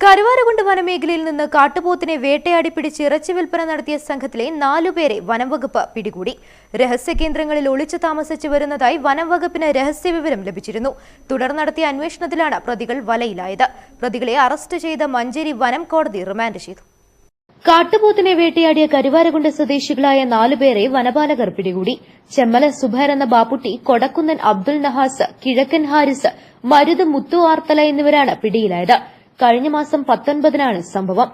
കരുവാരകുണ്ട് വനമേഖലയിൽ നിന്ന് കാട്ടുപോത്തിനെ വേട്ടയാടി പിടിച്ച് ഇറച്ചി വിൽപ്പന നടത്തിയ സംഘത്തിലെ നാലുപേരെ വനംവകുപ്പ് പിടികൂടി. രഹസ്യ കേന്ദ്രങ്ങളിൽ ഒളിച്ചു താമസിച്ചു വരുന്നതായി വനംവകുപ്പിന് രഹസ്യ വിവരം ലഭിച്ചിരുന്നു. തുടർ നടത്തിയ അന്വേഷണത്തിലാണ് പ്രതികൾ വലയിലായത്. പ്രതികളെ അറസ്റ്റ് ചെയ്ത മഞ്ചേരി വനം കോടതി റിമാൻഡ് ചെയ്തു. കാട്ടുപോത്തിനെ വേട്ടയാടിയ കരുവാരകുണ്ട് സ്വദേശികളായ നാലുപേരെ വനപാലകർ പിടികൂടി. ചെമ്മല സുബൈർ എന്ന ബാപ്പുട്ടി കൊടക്കുന്നൻ അബ്ദുൽ നഹാസ് കിഴക്കൻ ഹാരിസ് മരുത് മുത്തു ആർത്തല എന്നിവരാണ് പിടിയിലായത്. കഴിഞ്ഞ മാസം പത്തൊൻപതിനാണ് സംഭവം.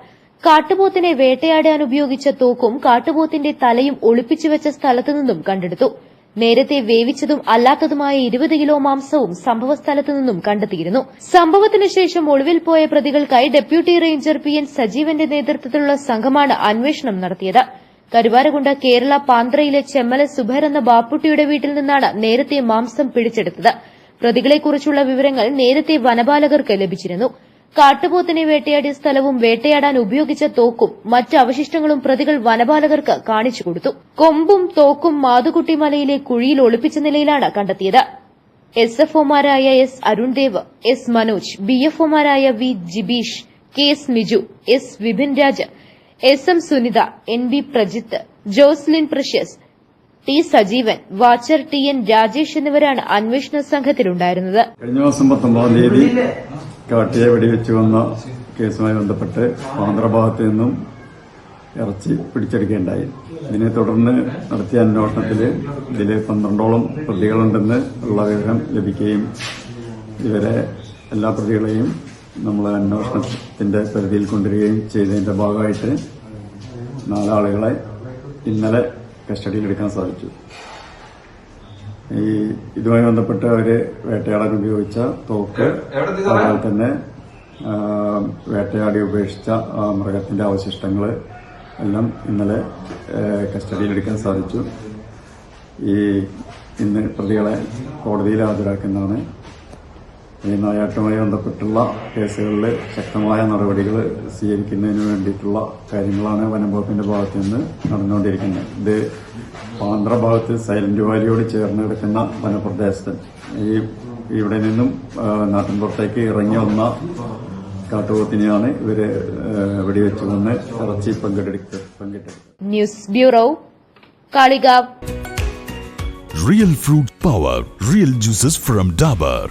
കാട്ടുപോത്തിനെ വേട്ടയാടാൻ ഉപയോഗിച്ച തോക്കും കാട്ടുപോത്തിന്റെ തലയും ഒളിപ്പിച്ചുവെച്ച സ്ഥലത്തു നിന്നും കണ്ടെടുത്തു. നേരത്തെ വേവിച്ചതും അല്ലാത്തതുമായ ഇരുപത് കിലോ മാംസവും സംഭവസ്ഥലത്തു നിന്നും കണ്ടെത്തിയിരുന്നു. സംഭവത്തിനു ശേഷം ഒളിവിൽ പോയ പ്രതികൾക്കായി ഡെപ്യൂട്ടി റേഞ്ചർ പി എൻ സജീവന്റെ നേതൃത്വത്തിലുള്ള സംഘമാണ് അന്വേഷണം നടത്തിയത്. കരുവാരകുണ്ട കേരള പാന്ത്രയിലെ ചെമ്മല സുബൈർ എന്ന ബാപ്പുട്ടിയുടെ വീട്ടിൽ നിന്നാണ് നേരത്തെ മാംസം പിടിച്ചെടുത്തത്. പ്രതികളെക്കുറിച്ചുള്ള വിവരങ്ങൾ നേരത്തെ വനപാലകർക്ക് ലഭിച്ചിരുന്നു. കാട്ടുപോത്തിനെ വേട്ടയാടിയ സ്ഥലവും വേട്ടയാടാൻ ഉപയോഗിച്ച തോക്കും മറ്റ് അവശിഷ്ടങ്ങളും പ്രതികൾ വനപാലകർക്ക് കാണിച്ചു കൊടുത്തു. കൊമ്പും തോക്കും മാതുകുട്ടി മലയിലെ കുഴിയിൽ ഒളിപ്പിച്ച നിലയിലാണ് കണ്ടെത്തിയത്. S F ഒമാരായ S Arundev S Manoj B F ഒമാരായ V Jibeesh K S Miju S Vipin Raj S M Sunitha N B Prajith Joslin Precious T Sajeevan watcher T N Rajesh എന്നിവരാണ് അന്വേഷണ സംഘത്തിലുണ്ടായിരുന്നത്. കഴിഞ്ഞ മാസം പത്തൊമ്പതാം തീയതി കാട്ടിയെ വെടിവെച്ച് വന്ന കേസുമായി ബന്ധപ്പെട്ട് മാന്ത്രഭാഗത്ത് നിന്നും ഇറച്ചി പിടിച്ചെടുക്കുകയുണ്ടായി. ഇതിനെ തുടർന്ന് നടത്തിയ അന്വേഷണത്തിൽ ഇതിൽ പന്ത്രണ്ടോളം പ്രതികളുണ്ടെന്ന് ഉള്ള വിവരം ലഭിക്കുകയും ഇവരെ എല്ലാ പ്രതികളെയും നമ്മൾ അന്വേഷണത്തിന്റെ പരിധിയിൽ കൊണ്ടുവരികയും ചെയ്തതിന്റെ ഭാഗമായിട്ട് നാലാളുകളെ ഇന്നലെ കസ്റ്റഡിയിലെടുക്കാൻ സാധിച്ചു. ഈ ഇതുമായി ബന്ധപ്പെട്ട് അവർ വേട്ടയാടാൻ ഉപയോഗിച്ച തോക്ക് അതുപോലെ തന്നെ വേട്ടയാടി ഉപേക്ഷിച്ച മൃഗത്തിന്റെ അവശിഷ്ടങ്ങൾ എല്ലാം ഇന്നലെ കസ്റ്റഡിയിലെടുക്കാൻ സാധിച്ചു. ഈ ഇന്ന് പ്രതികളെ കോടതിയിൽ ഹാജരാക്കുന്നതാണ്. ഈ നായാട്ടുമായി ബന്ധപ്പെട്ടുള്ള കേസുകളിൽ ശക്തമായ നടപടികൾ സ്വീകരിക്കുന്നതിന് വേണ്ടിയിട്ടുള്ള കാര്യങ്ങളാണ് വനംവകുപ്പിന്റെ ഭാഗത്ത് നിന്ന് നടന്നുകൊണ്ടിരിക്കുന്നത്. ഇത് ആന്ധ്ര ഭാഗത്ത് സൈലന്റ് വാലിയോട് ചേർന്ന് കിടക്കുന്ന വനപ്രദേശത്ത്. ഈ ഇവിടെ നിന്നും നാട്ടിൻപുറത്തേക്ക് ഇറങ്ങി വന്ന കാട്ടുപോത്തിനെയാണ് ഇവർ വെടിവെച്ചു വന്ന് ഇറച്ചി പങ്കെടുത്ത് പങ്കിട്ടെടുത്തത് news bureau Kalikavu. Real fruit power real juices from Dabur